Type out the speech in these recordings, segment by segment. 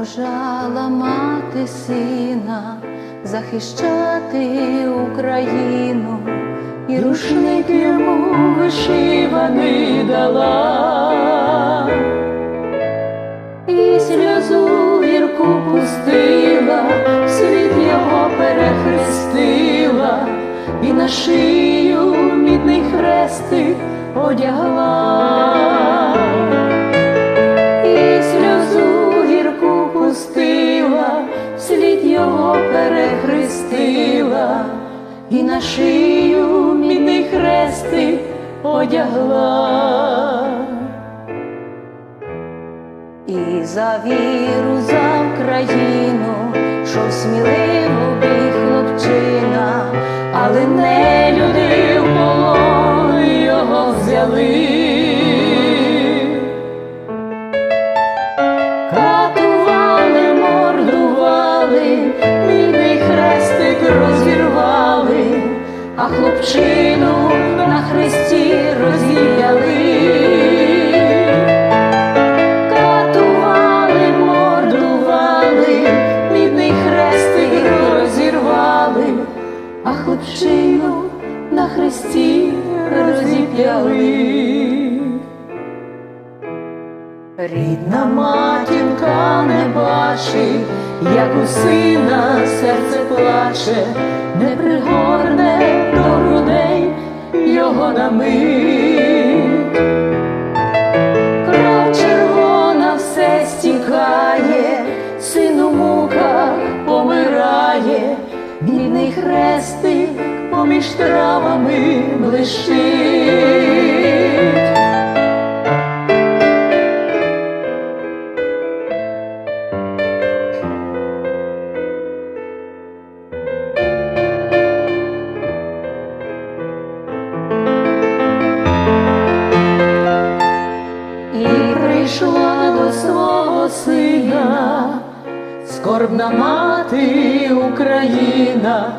Побожала мати сина захищати Україну, і рушник йому вишиваний дала, і сльозу гірку пустила, світ його перехрестила, і на шию мідний хрестик одягла його перехрестила, і на шию мідний хрестик одягла. І за віру за розірвали, а хлопчину на хресті розіп'яли. Катували, мордували, мідний хрестик розірвали, а хлопчину на хресті розіп'яли. Рідна матінка не бачить, як у сина серце плаче, не пригорне до грудей його на мить. Кров червона все стікає, син у муках помирає, бідний хрестик поміж травами блищить. Прийшла до свого сина, скорбна мати Україна,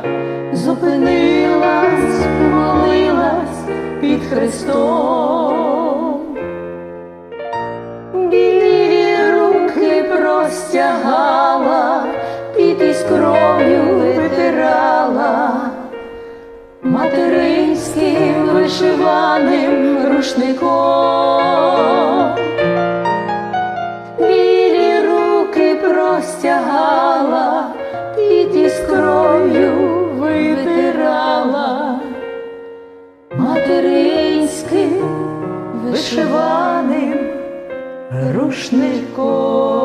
зупинилась, молилась під Христом. Білі руки простягала, під із кров'ю витирала материнським вишиваним рушником. Рушником.